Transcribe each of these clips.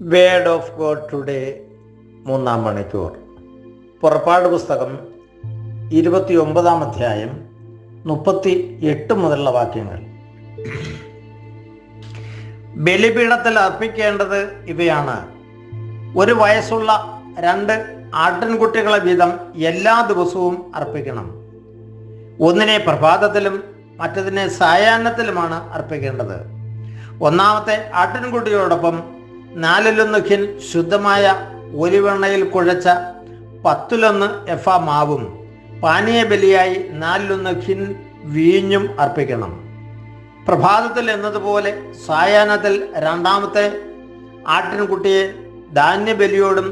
Word of God today മൂന്നാം മണിക്കൂർ. പുറപ്പാട് പുസ്തകം ഇരുപത്തി ഒമ്പതാം അധ്യായം മുപ്പത്തി എട്ട് മുതലുള്ള വാക്യങ്ങൾ. ബലിപീഠത്തിൽ അർപ്പിക്കേണ്ടത് ഇവയാണ്. ഒരു വയസ്സുള്ള രണ്ട് ആട്ടിൻകുട്ടികളെ വീതം എല്ലാ ദിവസവും അർപ്പിക്കണം. ഒന്നിനെ പ്രഭാതത്തിലും മറ്റതിനെ സായാഹ്നത്തിലുമാണ് അർപ്പിക്കേണ്ടത്. ഒന്നാമത്തെ ആട്ടിൻകുട്ടിയോടൊപ്പം നാലിലൊന്ന് ഖിൻ ശുദ്ധമായ ഒലിവെണ്ണയിൽ കുഴച്ച പത്തിലൊന്ന് എഫ മാവും പാനീയ ബലിയായി നാലിലൊന്ന് ഖിൻ വീഞ്ഞും അർപ്പിക്കണം. പ്രഭാതത്തിൽ എന്നതുപോലെ സായാഹ്നത്തിൽ രണ്ടാമത്തെ ആട്ടിൻകുട്ടിയെ ധാന്യബലിയോടും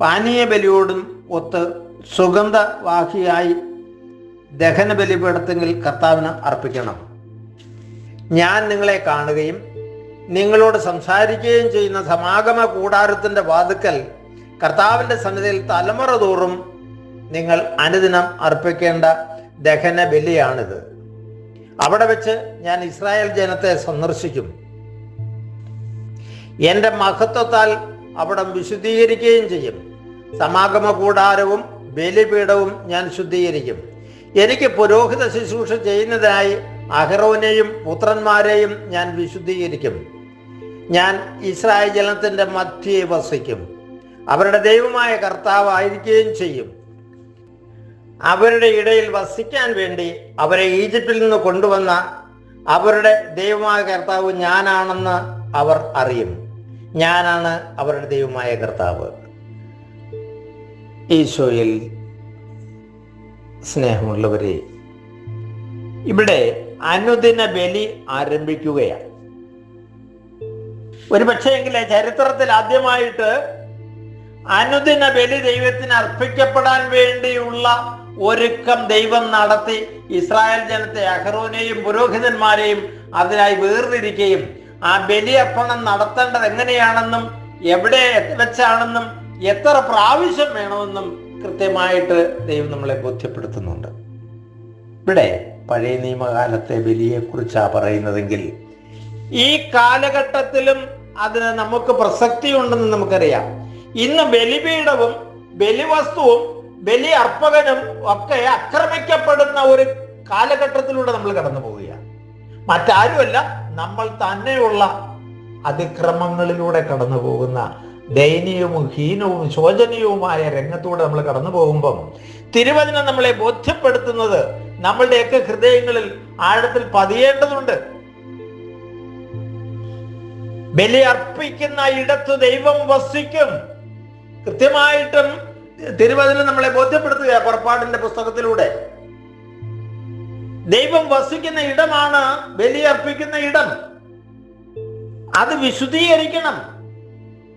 പാനീയ ബലിയോടും ഒത്ത് സുഗന്ധവാഹിയായി ദഹന ബലിപീഠത്തെങ്കിൽ കർത്താവിന് അർപ്പിക്കണം. ഞാൻ നിങ്ങളെ കാണുകയും നിങ്ങളോട് സംസാരിക്കുകയും ചെയ്യുന്ന സമാഗമ കൂടാരത്തിന്റെ വാതുക്കൽ കർത്താവിന്റെ സന്നിധിയിൽ തലമുറ തോറും നിങ്ങൾ അനുദിനം അർപ്പിക്കേണ്ട ദഹന ബലിയാണിത്. അവിടെ വെച്ച് ഞാൻ ഇസ്രായേൽ ജനത്തെ സന്ദർശിക്കും. എന്റെ മഹത്വത്താൽ അവിടം വിശുദ്ധീകരിക്കുകയും ചെയ്യും. സമാഗമ കൂടാരവും ബലിപീഠവും ഞാൻ ശുദ്ധീകരിക്കും. എനിക്ക് പുരോഹിത ശുശ്രൂഷ ചെയ്യുന്നതിനായി അഹ്റോനെയും പുത്രന്മാരെയും ഞാൻ വിശുദ്ധീകരിക്കും. ഞാൻ ഇസ്രായേൽ ജനത്തിന്റെ മധ്യയെ വസിക്കും. അവരുടെ ദൈവമായ കർത്താവ് ആയിരിക്കുകയും ചെയ്യും. അവരുടെ ഇടയിൽ വസിക്കാൻ വേണ്ടി അവരെ ഈജിപ്തിൽ നിന്ന് കൊണ്ടുവന്ന അവരുടെ ദൈവമായ കർത്താവ് ഞാനാണെന്ന് അവർ അറിയും. ഞാനാണ് അവരുടെ ദൈവമായ കർത്താവ്. ഈശോയിൽ സ്നേഹമുള്ളവരെ ഇവിടെ അനുദിന ബലി ആരംഭിക്കുകയാണ്. ഒരു പക്ഷേങ്കിൽ ചരിത്രത്തിൽ ആദ്യമായിട്ട് അനുദിന ബലി ദൈവത്തിന് അർപ്പിക്കപ്പെടാൻ വേണ്ടിയുള്ള ഒരുക്കം ദൈവം നടത്തി. ഇസ്രായേൽ ജനത്തെ അഹ്റോനെയും പുരോഹിതന്മാരെയും അതിനായി വേർതിരിക്കുകയും ആ ബലി അർപ്പണം നടത്തേണ്ടത് എങ്ങനെയാണെന്നും എവിടെ വെച്ചാണെന്നും എത്ര പ്രാവശ്യം വേണമെന്നും കൃത്യമായിട്ട് ദൈവം നമ്മളെ ബോധ്യപ്പെടുത്തുന്നുണ്ട്. ഇവിടെ പഴയ നിയമകാലത്തെ ബലിയെ ബലിയെക്കുറിച്ചാണ് പറയുന്നതെങ്കിൽ ഈ കാലഘട്ടത്തിലും അതിന് നമുക്ക് പ്രസക്തി ഉണ്ടെന്ന് നമുക്കറിയാം. ഇന്ന് ബലിപീഠവും ബലിവസ്തുവും ബലി അർപ്പകനും ഒക്കെ ആക്രമിക്കപ്പെടുന്ന ഒരു കാലഘട്ടത്തിലൂടെ നമ്മൾ കടന്നു പോവുകയാണ്. മറ്റാരുമല്ല നമ്മൾ തന്നെയുള്ള അതിക്രമങ്ങളിലൂടെ കടന്നു പോകുന്ന ദയനീയവും ഹീനവും ശോചനീയവുമായ രംഗത്തൂടെ നമ്മൾ കടന്നു പോകുമ്പം തിരുവചനം നമ്മളെ ബോധ്യപ്പെടുത്തുന്നത് നമ്മളുടെയൊക്കെ ഹൃദയങ്ങളിൽ ആഴത്തിൽ പതിയേണ്ടതുണ്ട്. ബലി അർപ്പിക്കുന്ന ഇടത്ത് ദൈവം വസിക്കും. കൃത്യമായിട്ടും തിരുവചനം നമ്മളെ ബോധ്യപ്പെടുത്തുക പുറപ്പാടിന്റെ പുസ്തകത്തിലൂടെ. ദൈവം വസിക്കുന്ന ഇടമാണ് ബലി അർപ്പിക്കുന്ന ഇടം. അത് വിശുദ്ധീകരിക്കണം.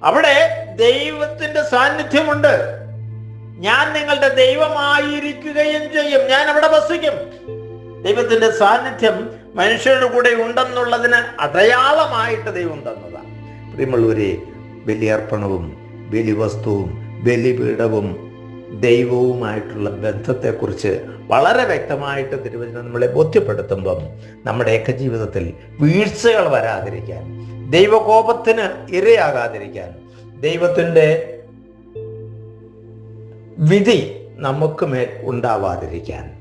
അവിടെ ദൈവത്തിന്റെ സാന്നിധ്യമുണ്ട്. ഞാൻ നിങ്ങളുടെ ദൈവമായിരിക്കുകയും ചെയ്യും. ഞാൻ അവിടെ വസിക്കും. ദൈവത്തിന്റെ സാന്നിധ്യം മനുഷ്യരുടെ കൂടെ ഉണ്ടെന്നുള്ളതിന് അടയാളമായിട്ട് ദൈവം തന്നതാണ്. പ്രിയമുള്ളവരെ ബലിയർപ്പണവും ബലിവസ്തുവും ബലിപീഠവും ദൈവവുമായിട്ടുള്ള ബന്ധത്തെക്കുറിച്ച് വളരെ വ്യക്തമായിട്ട് തിരുവചനം നമ്മളെ ബോധ്യപ്പെടുത്തുമ്പം നമ്മുടെയൊക്കെ ജീവിതത്തിൽ വീഴ്ചകൾ വരാതിരിക്കാൻ ദൈവകോപത്തിന് ഇരയാകാതിരിക്കാൻ ദൈവത്തിന്റെ വിധി നമുക്ക് മേൽ ഉണ്ടാവാതിരിക്കാൻ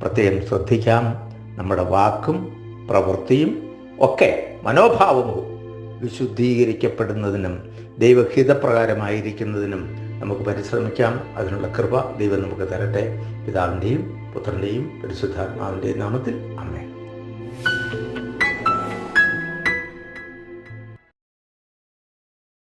പ്രത്യേകം ശ്രദ്ധിക്കാം. നമ്മുടെ വാക്കും പ്രവൃത്തിയും ഒക്കെ മനോഭാവവും വിശുദ്ധീകരിക്കപ്പെടുന്നതിനും ദൈവഹിതപ്രകാരമായിരിക്കുന്നതിനും നമുക്ക് പരിശ്രമിക്കാം. അതിനുള്ള കൃപ ദൈവം നമുക്ക് തരട്ടെ. പിതാവിന്റെയും പുത്രന്റെയും പരിശുദ്ധാത്മാവിന്റെയും നാമത്തിൽ. അമ്മ